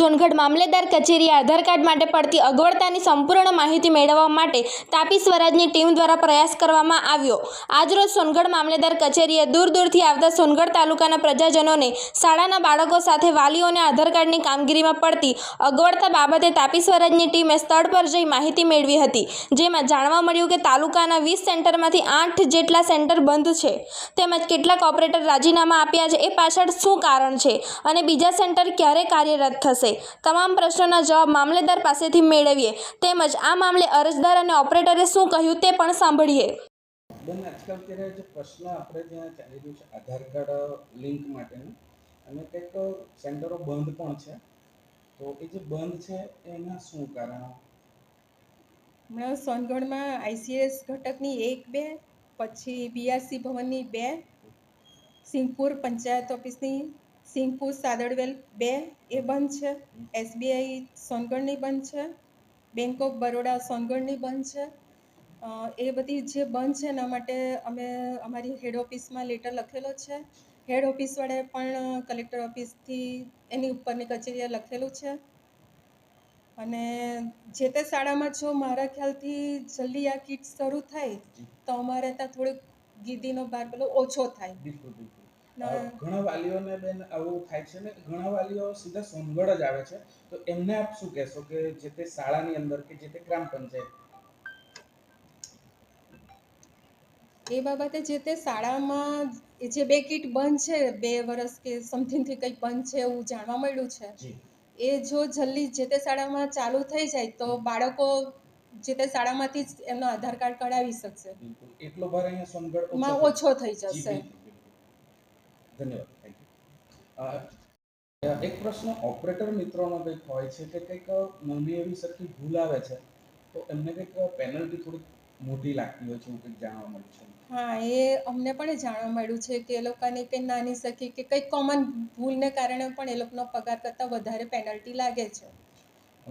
સોનગઢ મામલેદાર કચેરીએ આધાર કાર્ડ માટે પડતી અગવડતાની સંપૂર્ણ માહિતી મેળવવા માટે તાપી સ્વરાજની ટીમ દ્વારા પ્રયાસ કરવામાં આવ્યો. આજરોજ સોનગઢ મામલેદાર કચેરીએ દૂર દૂરથી આવતા સોનગઢ તાલુકાના પ્રજાજનોને શાળાના બાળકો સાથે વાલીઓને આધાર કાર્ડની કામગીરીમાં પડતી અગવડતા બાબતે તાપી સ્વરાજની ટીમે સ્થળ પર જઈ માહિતી મેળવી હતી. જેમાં જાણવા મળ્યું કે તાલુકાના વીસ સેન્ટરમાંથી આઠ જેટલા સેન્ટર બંધ છે. તેમજ કેટલાક ઓપરેટર રાજીનામા આપ્યા છે. એ પાછળ શું કારણ છે? અને બીજા સેન્ટર ક્યારે કાર્યરત થશે? તમામ પ્રશ્નોના જવાબ મામલેદાર પાસેથી મેળવીએ. તેમજ આ મામલે અરજદાર અને ઓપરેટરે શું કહ્યું તે પણ સાંભળીએ. બેન આજકાલ અત્યારે જે પ્રશ્ન આપણે ત્યાં ચાલી રહ્યું છે આધાર કાર્ડ લિંક માટેનું અને કંઈક સેન્ટરો બંધ પણ છે. તો એ જે બંધ છે એના શું કારણો? હમણાં સોનગઢમાં આઈસીએસ ઘટકની એક બે પછી બીઆરસી ભવનની બે સિંગપુર પંચાયત ઓફિસની સિંગપુર સાદડવેલ બે એ બંધ છે. એસબીઆઈ સોનગઢની બંધ છે. બેંક ઓફ બરોડા સોનગઢની બંધ છે. એ બધી જે બંધ છે એના માટે અમે અમારી હેડ ઓફિસમાં લેટર લખેલો છે. હેડ ઓફિસવાળાએ પણ કલેક્ટર ઓફિસથી એની ઉપરની કચેરીએ લખેલું છે. અને જે તે શાળામાં જો મારા ખ્યાલથી જલ્દી આ કીટ શરૂ થાય, તો અમારે ત્યાં થોડુંક ગીદીનો ભાર પેલો ઓછો થાય. બિલકુલ. ઘણા વાલીઓને બેન આવું થાય છે ને ઘણા વાલીઓ સીધા સોનગઢ જ આવે છે. તો એમને આપ શું કહેશો કે જે તે શાળાની અંદર કે જે તે ગ્રામ પંચાયત? એ બાબતે જે તે શાળામાં જે બે કીટ બંધ છે બે વર્ષ કે સમથિંગથી કંઈક બંધ છે એવું જાણવા મળ્યું છે. એ જો જલ્દી જે તે શાળામાં ચાલુ થઈ જાય તો બાળકો જે તે શાળામાંથી જ એમનો આધાર કાર્ડ કઢાવી શકશે. એટલો ભાર અહીંયા સોનગઢમાં ઓછો થઈ જશે. ધન્યવાદ થેન્ક યુ એક પ્રશ્ન ઓપરેટર મિત્રોનો કંઈક હોય છે કે કંઈક નાની એવી સરખી ભૂલ આવે છે, તો એમને કંઈક પેનલ્ટી થોડીક મોટી લાગતી હોય છે કંઈક જાણવા મળ્યું છે? હા, એ અમને પણ જાણવા મળ્યું છે કે એ લોકોને કંઈ નાની સખી કે કંઈક કોમન ભૂલને કારણે પણ એ લોકોનો પગાર કરતાં વધારે પેનલ્ટી લાગે છે.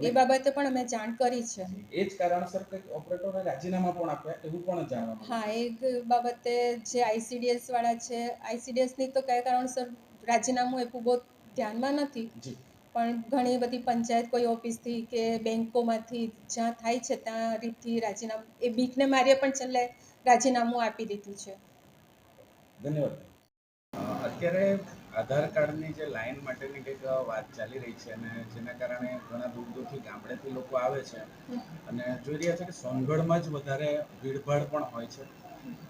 એ બાબતે પણ અમે જાણ કરી છે. એ જ કારણસર કે ઓપરેટરે રાજીનામા પણ આપ્યા એવું પણ જાણવા હા એ બાબતે જે આઈસીડીએસ વાળા છે આઈસીડીએસની તો કયા કારણસર રાજીનામું આપ્યું બહુ ધ્યાનમાં નથી. જી. પણ ઘણી બધી પંચાયત કોઈ ઓફિસથી કે બેંકોમાંથી જ્યાં થાય છે ત્યાં રીતથી રાજીનામું એ બીકને મારીએ પણ છેલ્લે રાજીનામું આપી દીધું છે. ધન્યવાદ. અત્યારે આધાર કાર્ડની જે લાઈન માટેની કંઈક વાત ચાલી રહી છે અને જેના કારણે ઘણા દૂર દૂરથી ગામડેથી લોકો આવે છે. અને જોઈ રહ્યા છે કે સોનગઢમાં જ વધારે ભીડભાડ પણ હોય છે.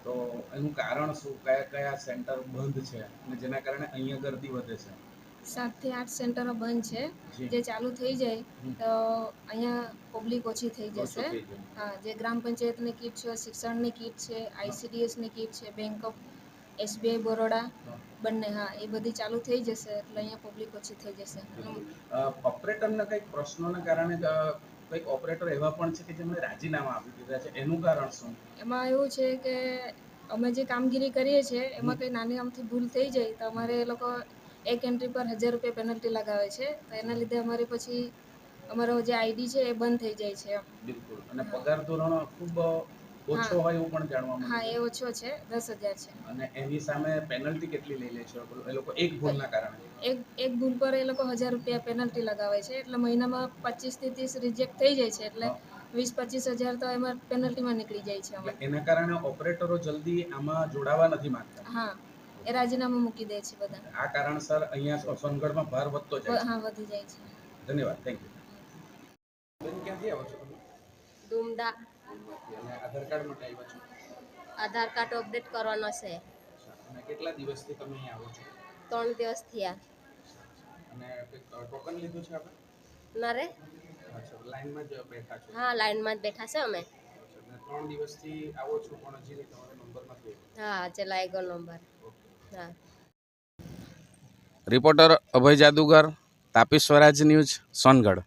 તો એનું કારણ શું? કયા કયા સેન્ટર બંધ છે? અને જેના કારણે અહીંયા ગર્દી વધે છે? સાતથી આઠ સેન્ટરો બંધ છે. જે. ચાલુ થઈ જાય તો અહીંયા પબ્લિક ઓછી થઈ જશે. હા જે ગ્રામ પંચાયતની કીટ છે શિક્ષણની કીટ છે આઈસીડીએસની કીટ છે બેંક ઓફ એસબીઆઈ બરોડા બંને હા એ બધી ચાલુ થઈ જશે એટલે અહીંયા પબ્લિક ઓછી થઈ જશે. ઓપરેટરના કંઈક પ્રશ્નોના કારણે કંઈક ઓપરેટર એવા પણ છે કે જેમણે રાજીનામા આપી દીધા છે એનું કારણ શું? એમાં એવું છે કે અમે જે કામગીરી કરીએ છીએ એમાં કંઈ નાની આમથી ભૂલ થઈ જાય તો અમારે એ લોકો એક એન્ટ્રી પર હજાર રૂપિયા પેનલ્ટી લગાવે છે તો એના લીધે અમારે પછી અમારો જે આઈડી છે એ બંધ થઈ જાય છે બિલકુલ. અને પગાર ધોરણ ખૂબ ઓછો હોય એવું પણ જાણવા હા એ ઓછો છે દસ હજાર છે. અને એની સામે પેનલ્ટી કેટલી લઈ લે છે? એ લોકો એક ભૂલના કારણે એક એક ભૂલ પર એ લોકો હજાર રૂપિયા પેનલ્ટી લગાવે છે. એટલે મહિનામાં પચીસથી ત્રીસ રિજેક્ટ થઈ જાય છે એટલે વીસ પચીસ હજાર તો એમાં પેનલ્ટીમાં નીકળી જાય છે એટલે એના કારણે ઓપરેટરો જલ્દી આમાં જોડાવા નથી માંગતા. હા એ રાજીનામું મૂકી દે છે બધા. આ કારણસર અહીંયા સોનગઢમાં ભાર વધતો જાય હા વધી જાય છે. ધન્યવાદ થેન્ક યુ બેન ક્યાંથી આવો છો તમે અને આધાર કાર્ડ માટે આવ્યા છો આધાર કાર્ડ અપડેટ કરવાનો છે. અને કેટલા દિવસથી તમે અહીં આવો છો? ત્રણ દિવસ થયા. અને ટોકન લીધું છે આપણે? ના રે. અચ્છા લાઈનમાં જ બેઠા છો? હા લાઈનમાં જ બેઠા છે અમે. ત્રણ દિવસથી આવો છો પણ હજી તમારો નંબર નથી હા આજે લાગ્યો નંબર. હા. Reporter Abhay Jadugar Tapi Swaraj news Songadh.